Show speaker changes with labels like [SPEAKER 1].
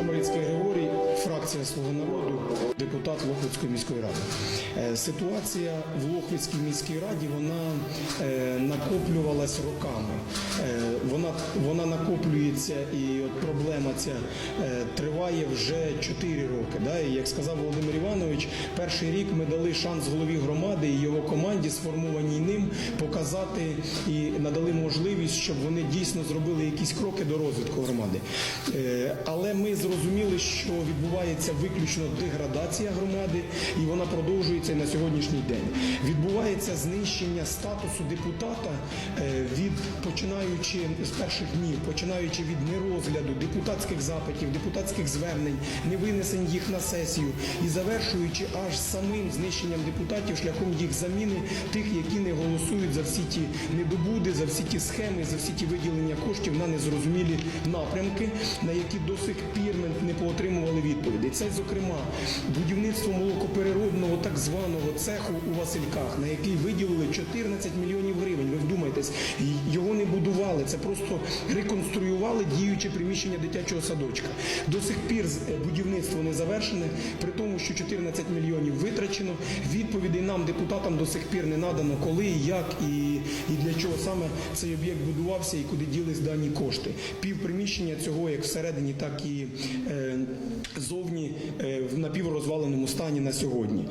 [SPEAKER 1] Шамарицький Григорій, фракція Слуга народу, депутат Лохвицької міської ради. Е, Ситуація в Лохвицькій міській раді вона е, накоплювалась роками. Е, Вона, вона накоплюється, і от проблема ця триває вже 4 роки. Да? І як сказав Володимир Іванович, перший рік ми дали шанс голові громади його команді, сформованій ним, показати і надали можливість, щоб вони дійсно зробили якісь кроки до розвитку громади. Е, Але ми зрозуміли, що відбувається виключно деградація громади, і вона продовжується на сьогоднішній день. Відбувається знищення статусу депутата е, від починаючи з перших днів, починаючи від нерозгляду депутатських запитів, депутатських звернень, невинесень їх на сесію і завершуючи аж самим знищенням депутатів шляхом їх заміни тих, які не голосують за всі ті недобуди, за всі ті схеми, за всі ті виділення коштів на незрозумілі напрямки, на які до сих пір ми не поотримували відповіді. Це, зокрема, будівництво молокопереробного так званого цеху у Васильках, на який виділили 14 мільйонів гривень. Ви вдумайтесь, його не будували, це просто реконструювали діюче приміщення дитячого садочка. До сих пір е, будівництво не завершене, при тому, що 14 мільйонів витрачено. Відповідей нам, депутатам, до сих пір не надано, коли, як і, і для чого саме цей об'єкт будувався і куди ділись дані кошти. Пів приміщення цього як всередині, так і е, зовні е, в напіврозваленому стані на сьогодні.